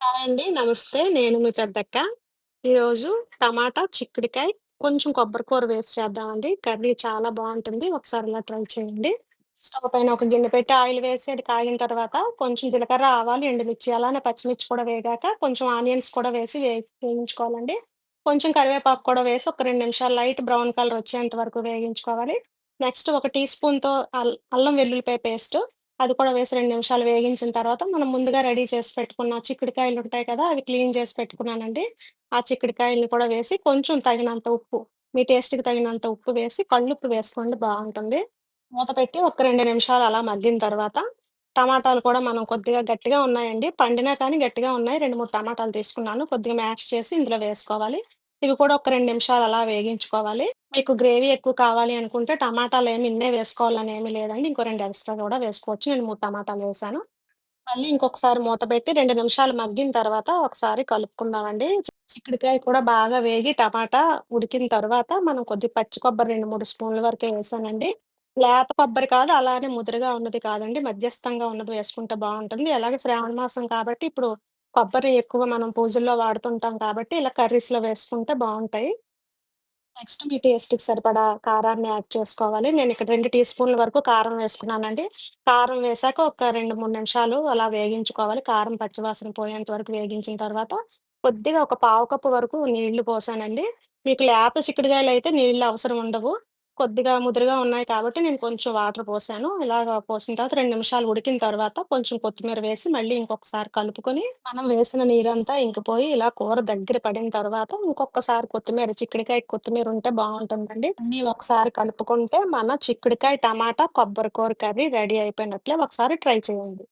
Hi అండి. నమస్తే. నేను మీ పెద్దక్క. ఈరోజు టమాటా, చిక్కుడుకాయ, కొంచెం కొబ్బరి కూర వేసి చేద్దామండి. కర్రీ చాలా బావుంటుంది. ఒకసారి ఇలా ట్రై చేయండి. స్టవ్ పైన ఒక గిన్నె పెట్టి ఆయిల్ వేసి అది కాగిన తర్వాత కొంచెం జీలకర్ర, ఆవాలు, ఎండుమిర్చి అలానే పచ్చిమిర్చి కూడా వేగాక కొంచెం ఆనియన్స్ కూడా వేసి వే వేయించుకోవాలండి. కొంచెం కరివేపాకు కూడా వేసి ఒక 2 నిమిషాలు లైట్ బ్రౌన్ కలర్ వచ్చేంత వరకు వేగించుకోవాలి. నెక్స్ట్ ఒక టీ స్పూన్‌తో అల్ అల్లం వెల్లుల్లిపాయ పేస్ట్ అది కూడా వేసి రెండు నిమిషాలు వేగించిన తర్వాత మనం ముందుగా రెడీ చేసి పెట్టుకున్న చిక్కుడుకాయలుంటాయి కదా! అవి క్లీన్ చేసి పెట్టుకున్నానండి. ఆ చిక్కుడుకాయల్ని కూడా వేసి కొంచెం తగినంత ఉప్పు, మీ టేస్ట్‌కి తగినంత ఉప్పు వేసి కళ్ళుప్పు వేసుకోండి బాగుంటుంది మూత పెట్టి ఒక రెండు నిమిషాలు అలా మగ్గిన తర్వాత టమాటాలు కూడా మనం కొద్దిగా గట్టిగా ఉన్నాయండి. పండినా కానీ గట్టిగా ఉన్నాయి. 2, 3 టమాటాలు తీసుకున్నాను. కొద్దిగా మ్యాష్ చేసి ఇందులో వేసుకోవాలి. ఇవి కూడా ఒక రెండు నిమిషాలు అలా వేగించుకోవాలి. మీకు గ్రేవీ ఎక్కువ కావాలి అనుకుంటే టమాటాలు ఏమి ఇన్నే వేసుకోవాలని ఏమి లేదండి. ఇంకో 2 ఎక్స్‌ట్రా కూడా వేసుకోవచ్చు. నేను 3 టమాటాలు వేశాను. మళ్ళీ ఇంకొకసారి మూత పెట్టి 2 నిమిషాలు మగ్గిన తర్వాత ఒకసారి కలుపుకుందామండి. చిక్కుడుకాయ కూడా బాగా వేగి టమాటా ఉడికిన తర్వాత మనం కొద్దిగా పచ్చి కొబ్బరి 2, 3 స్పూన్ల వరకు వేసానండి. లేత కొబ్బరి కాదు, అలానే ముదురుగా ఉన్నది కాదండి. మధ్యస్థంగా ఉన్నది వేసుకుంటే బావుంటుంది. ఎలాగో శ్రావణ మాసం కాబట్టి ఇప్పుడు కొబ్బరి ఎక్కువ మనం పూజల్లో వాడుతుంటాం కాబట్టి ఇలా కర్రీస్‌లో వేసుకుంటే బావుంటాయి. నెక్స్ట్ మీ టేస్ట్‌కి సరిపడా కారాన్ని యాడ్ చేసుకోవాలి. నేనిక్కడ 2 టీ స్పూన్ల వరకు కారం వేసుకున్నానండి. కారం వేశాక ఒక 2, 3 నిమిషాలు అలా వేగించుకోవాలి. కారం పచ్చివాసన పోయేంత వరకు వేగించిన తర్వాత కొద్దిగా ఒక పావు కప్పు వరకు నీళ్ళు పోసానండి. మీకు లేత చిక్కుడుగాయలైతే నీళ్ళు అవసరం ఉండవు. కొద్దిగా ముదురుగా ఉన్నాయి కాబట్టి నేను కొంచెం వాటర్ పోసాను. ఇలాగ పోసిన తర్వాత రెండు నిమిషాలు ఉడికిన తర్వాత కొంచెం కొత్తిమీర వేసి మళ్ళీ ఇంకొకసారి కలుపుకొని మనం వేసిన నీరంతా ఇంకిపోయి ఇలా కూర దగ్గర పడిన తర్వాత ఇంకొకసారి కొత్తిమీర చిక్కుడికాయ కొత్తిమీర ఉంటే బాగుంటుందండి అన్ని ఒకసారి కలుపుకుంటే మన చిక్కుడుకాయ, టమాటా, కొబ్బరి కూర కర్రీ రెడీ అయిపోయినట్లే. ఒకసారి ట్రై చేయండి.